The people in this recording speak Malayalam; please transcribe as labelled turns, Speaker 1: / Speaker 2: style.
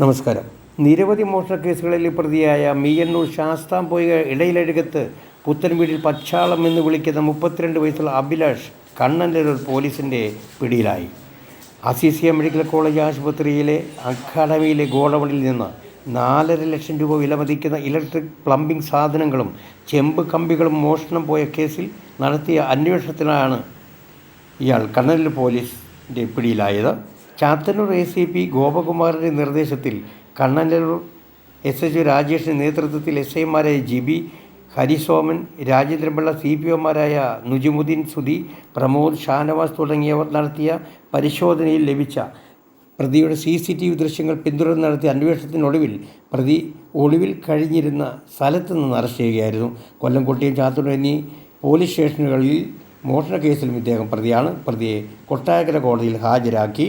Speaker 1: നമസ്കാരം. നിരവധി മോഷണ കേസുകളിൽ പ്രതിയായ മീയന്നൂർ ശാസ്താംപോയ ഇടയിലഴുകത്ത് പുത്തൻവീടിൽ പച്ചാളം എന്ന് വിളിക്കുന്ന മുപ്പത്തിരണ്ട് വയസ്സുള്ള അഭിലാഷ് ഒരു പോലീസിന്റെ പിടിയിലായി. അസീസിയ മെഡിക്കൽ കോളേജ് ആശുപത്രിയിലെ അക്കാഡമിയിലെ ഗോഡവണിൽ നിന്ന് നാലര ലക്ഷം രൂപ വിലമതിക്കുന്ന ഇലക്ട്രിക് പ്ലംബിംഗ് സാധനങ്ങളും ചെമ്പ് കമ്പികളും മോഷണം പോയ കേസിൽ നടത്തിയ അന്വേഷണത്തിലാണ് ഇയാൾ കണ്ണനല്ലൂർ പോലീസിന്റെ പിടിയിലായത്. ചാത്തന്നൂർ എ സി പി ഗോപകുമാറിന്റെ നിർദ്ദേശത്തിൽ കണ്ണനല്ലൂർ എസ് എച്ച് രാജേഷിന്റെ നേതൃത്വത്തിൽ എസ് ഐമാരായ ജിബി ഹരിസോമൻ രാജേന്ദ്രപിള്ള സി പി ഒമാരായ നുജുമുദ്ദീൻ സുധി പ്രമോദ് ഷാനവാസ് തുടങ്ങിയവർ നടത്തിയ പരിശോധനയിൽ ലഭിച്ച പ്രതിയുടെ സി സി ടി വി ദൃശ്യങ്ങൾ പിന്തുടർന്ന് നടത്തിയ അന്വേഷണത്തിനൊടുവിൽ പ്രതി ഒളിവിൽ കഴിഞ്ഞിരുന്ന സ്ഥലത്ത് നിന്ന് അറസ്റ്റ് ചെയ്യുകയായിരുന്നു. കൊല്ലം കൊട്ടിയും ചാത്തൂർ എന്നീ പോലീസ് സ്റ്റേഷനുകളിൽ മോഷണ കേസിലും ഇദ്ദേഹം പ്രതിയാണ്. പ്രതിയെ കൊട്ടായക്കര കോടതിയിൽ ഹാജരാക്കി.